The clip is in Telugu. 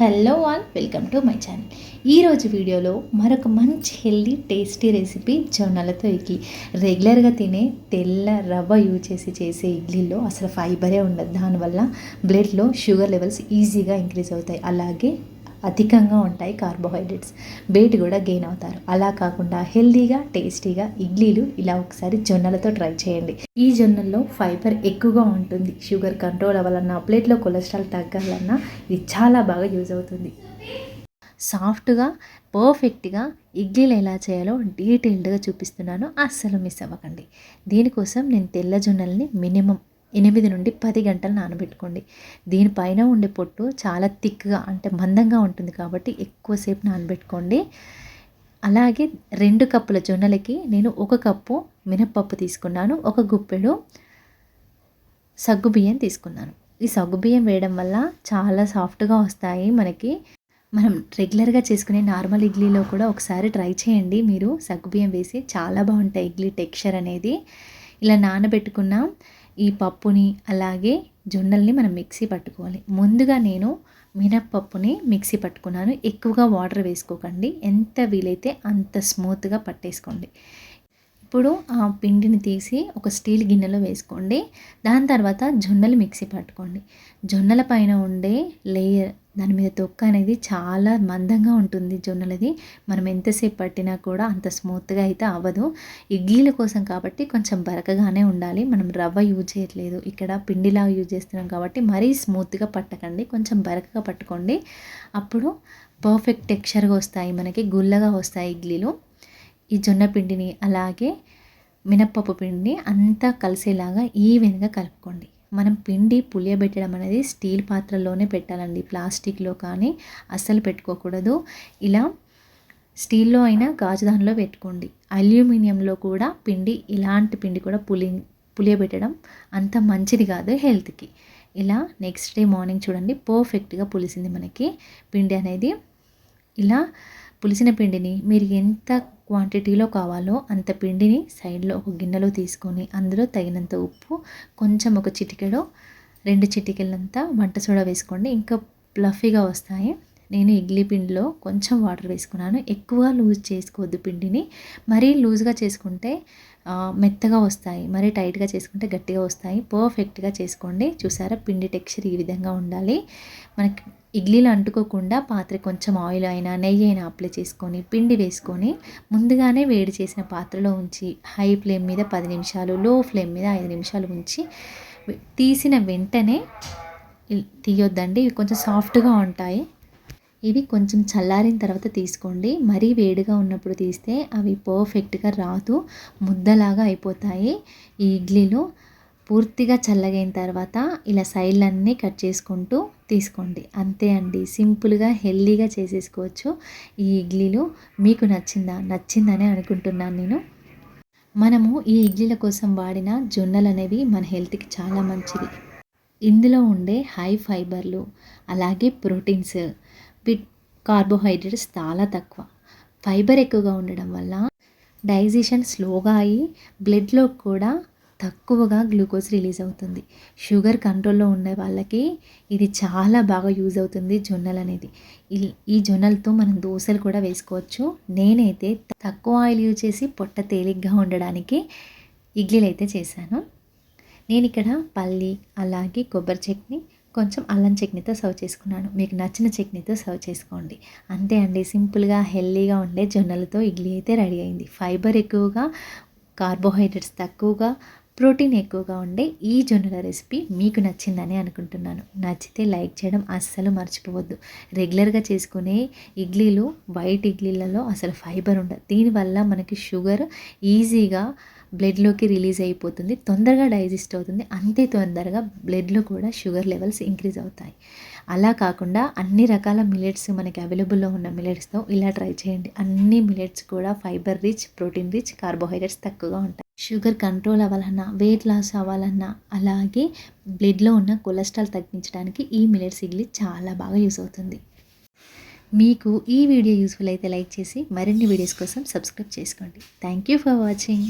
Hello all welcome to my channel ఈరోజు వీడియోలో మరొక మంచి హెల్దీ టేస్టీ రెసిపీ జొన్నలతో ఇడ్లీ రెగ్యులర్గా తినే తెల్ల రవ్వ యూజ్ చేసి చేసే ఇడ్లీలో అసలు ఫైబరే ఉండదు. దానివల్ల బ్లడ్లో షుగర్ లెవెల్స్ ఈజీగా ఇంక్రీజ్ అవుతాయి. అలాగే అధికంగా ఉంటాయి కార్బోహైడ్రేట్స్. వెయిట్ కూడా గెయిన్ అవుతారు. అలా కాకుండా హెల్దీగా టేస్టీగా ఇడ్లీలు ఇలా ఒకసారి జొన్నలతో ట్రై చేయండి. ఈ జొన్నల్లో ఫైబర్ ఎక్కువగా ఉంటుంది. షుగర్ కంట్రోల్ అవ్వాలన్నా ప్లేట్లో కొలెస్ట్రాల్ తగ్గాలన్నా ఇది చాలా బాగా యూజ్ అవుతుంది. సాఫ్ట్గా పర్ఫెక్ట్గా ఇడ్లీలు ఎలా చేయాలో డీటెయిల్డ్గా చూపిస్తున్నాను. అస్సలు మిస్ అవ్వకండి. దీనికోసం నేను తెల్ల జొన్నల్ని మినిమం ఎనిమిది నుండి పది గంటలు నానబెట్టుకోండి. దీనిపైన ఉండే పొట్టు చాలా థిక్గా అంటే మందంగా ఉంటుంది కాబట్టి ఎక్కువసేపు నానబెట్టుకోండి. అలాగే రెండు కప్పుల జొన్నలకి నేను ఒక కప్పు మినప్పప్పు తీసుకున్నాను ఒక గుప్పెడు సగ్గుబియ్యం తీసుకున్నాను. ఈ సగ్గుబియ్యం వేయడం వల్ల చాలా సాఫ్ట్గా వస్తాయి మనకి. మనం రెగ్యులర్గా చేసుకునే నార్మల్ ఇడ్లీలో కూడా ఒకసారి ట్రై చేయండి మీరు. సగ్గుబియ్యం వేసి చాలా బాగుంటాయి ఇడ్లీ టెక్స్చర్ అనేది. ఇలా నానబెట్టుకున్న. ఈ పప్పుని అలాగే జొన్నల్ని మనం మిక్సీ పట్టుకోవాలి. ముందుగా నేను మినప్పప్పుని మిక్సీ పట్టుకున్నాను. ఎక్కువగా వాటర్ వేసుకోకండి. ఎంత వీలైతే అంత స్మూత్గా పట్టేసుకోండి. ఇప్పుడు ఆ పిండిని తీసి ఒక స్టీల్ గిన్నెలో వేసుకోండి. దాని తర్వాత జొన్నలు మిక్సీ పట్టుకోండి. జొన్నల పైన ఉండే లేయర్ దాని మీద తొక్క అనేది చాలా మందంగా ఉంటుంది జొన్నలది. మనం ఎంతసేపు పట్టినా కూడా అంత స్మూత్గా అయితే అవ్వదు. ఇడ్లీల కోసం కాబట్టి కొంచెం బరకగానే ఉండాలి. మనం రవ్వ యూజ్ చేయట్లేదు. ఇక్కడ పిండిలాగా యూజ్ చేస్తున్నాం కాబట్టి మరీ స్మూత్గా పట్టకండి. కొంచెం బరకగా పట్టుకోండి. అప్పుడు పర్ఫెక్ట్ టెక్స్చర్గా వస్తాయి మనకి. గుల్లగా వస్తాయి ఇడ్లీలు. ఈ జొన్న పిండిని అలాగే మినప్పప్పు పిండిని అంతా కలిసేలాగా ఈవెన్గా కలుపుకోండి. మనం పిండి పులియబెట్టడం అనేది స్టీల్ పాత్రలోనే పెట్టాలండి. ప్లాస్టిక్లో కానీ అస్సలు పెట్టుకోకూడదు. ఇలా స్టీల్లో అయినా గాజు దానిలో పెట్టుకోండి. అల్యూమినియంలో కూడా పిండి ఇలాంటి పిండి కూడా పులి పులియబెట్టడం అంత మంచిది కాదు హెల్త్కి. ఇలా నెక్స్ట్ డే మార్నింగ్ చూడండి పర్ఫెక్ట్గా పులిసింది మనకి. పిండి అనేది ఇలా పులిసిన పిండిని మీరు ఎంత క్వాంటిటీలో కావాలో అంత పిండిని సైడ్లో ఒక గిన్నెలో తీసుకొని అందులో తగినంత ఉప్పు కొంచెం ఒక చిటికెడో రెండు చిటికెళ్ళంతా వంట సోడా వేసుకోండి. ఇంకా ప్లఫీగా వస్తాయి. నేను ఇడ్లీ పిండిలో కొంచెం వాటర్ వేసుకున్నాను. ఎక్కువ లూజ్ చేసుకోవద్దు పిండిని. మరీ లూజ్గా చేసుకుంటే మెత్తగా వస్తాయి. మరీ టైట్గా చేసుకుంటే గట్టిగా వస్తాయి. పర్ఫెక్ట్గా చేసుకోండి. చూసారా? పిండి టెక్స్చర్ ఈ విధంగా ఉండాలి. మనకి ఇడ్లీలు అంటుకోకుండా పాత్ర కొంచెం ఆయిల్ అయినా నెయ్యి అయినా అప్లై చేసుకొని పిండి వేసుకొని ముందుగానే వేడి చేసిన పాత్రలో ఉంచి హై ఫ్లేమ్ మీద పది నిమిషాలు లో ఫ్లేమ్ మీద ఐదు నిమిషాలు ఉంచి తీసిన వెంటనే తీయొద్దండి. ఇవి కొంచెం సాఫ్ట్గా ఉంటాయి. ఇవి కొంచెం చల్లారిన తర్వాత తీసుకోండి. మరీ వేడిగా ఉన్నప్పుడు తీస్తే అవి పర్ఫెక్ట్గా రాదు. ముద్దలాగా అయిపోతాయి ఈ ఇడ్లీలు. పూర్తిగా చల్లగైన తర్వాత ఇలా సైడ్లన్నీ కట్ చేసుకుంటూ తీసుకోండి. అంతే అండి. సింపుల్గా హెల్దీగా చేసేసుకోవచ్చు ఈ ఇడ్లీలు. మీకు నచ్చిందా? నచ్చిందనే అనుకుంటున్నాను నేను. మనము ఈ ఇడ్లీల కోసం వాడిన జొన్నలు అనేవి మన హెల్త్కి చాలా మంచిది. ఇందులో ఉండే హై ఫైబర్లు అలాగే ప్రోటీన్స్ విట్ కార్బోహైడ్రేట్స్ చాలా తక్కువ. ఫైబర్ ఎక్కువగా ఉండడం వల్ల డైజెషన్ స్లోగా అయ్యి బ్లడ్లో కూడా తక్కువగా గ్లూకోజ్ రిలీజ్ అవుతుంది. షుగర్ కంట్రోల్లో ఉండే వాళ్ళకి ఇది చాలా బాగా యూజ్ అవుతుంది జొన్నలు అనేది. ఈ జొన్నలతో మనం దోశలు కూడా వేసుకోవచ్చు. నేనైతే తక్కువ ఆయిల్ యూజ్ చేసి పొట్ట తేలిగ్గా ఉండడానికి ఇడ్లీలు అయితే చేశాను. నేను ఇక్కడ పల్లి అలాగే కొబ్బరి చట్నీ కొంచెం అల్లం చట్నీతో సర్వ్ చేసుకున్నాను. మీకు నచ్చిన చట్నీతో సర్వ్ చేసుకోండి. అంతే అండి సింపుల్గా హెల్దీగా ఉండే జొన్నలతో ఇడ్లీ అయితే రెడీ అయింది. ఫైబర్ ఎక్కువగా కార్బోహైడ్రేట్స్ తక్కువగా ప్రోటీన్ ఎక్కువగా ఉండే ఈ జొన్నల రెసిపీ మీకు నచ్చిందని అనుకుంటున్నాను. నచ్చితే లైక్ చేయడం అస్సలు మర్చిపోవద్దు. రెగ్యులర్గా చేసుకునే ఇడ్లీలు వైట్ ఇడ్లీలలో అసలు ఫైబర్ ఉండదు. దీనివల్ల మనకి షుగర్ ఈజీగా బ్లడ్లోకి రిలీజ్ అయిపోతుంది తొందరగా డైజెస్ట్ అవుతుంది. అంతే తొందరగా బ్లడ్లో కూడా షుగర్ లెవెల్స్ ఇంక్రీజ్ అవుతాయి. అలా కాకుండా అన్ని రకాల మిలెట్స్ మనకి అవైలబుల్లో ఉన్న మిలెట్స్తో ఇలా ట్రై చేయండి. అన్ని మిలెట్స్ కూడా fibre rich protein rich carbohydrates తక్కువగా ఉంటాయి. షుగర్ కంట్రోల్ అవ్వాలన్నా వెయిట్ లాస్ అవ్వాలన్నా అలాగే బ్లడ్లో ఉన్న కొలెస్ట్రాల్ తగ్గించడానికి ఈ మిలెట్స్ ఇడ్లీ చాలా బాగా యూస్ అవుతుంది. మీకు ఈ వీడియో యూస్ఫుల్ అయితే లైక్ చేసి మరిన్ని వీడియోస్ కోసం సబ్స్క్రైబ్ చేసుకోండి. Thank you for watching.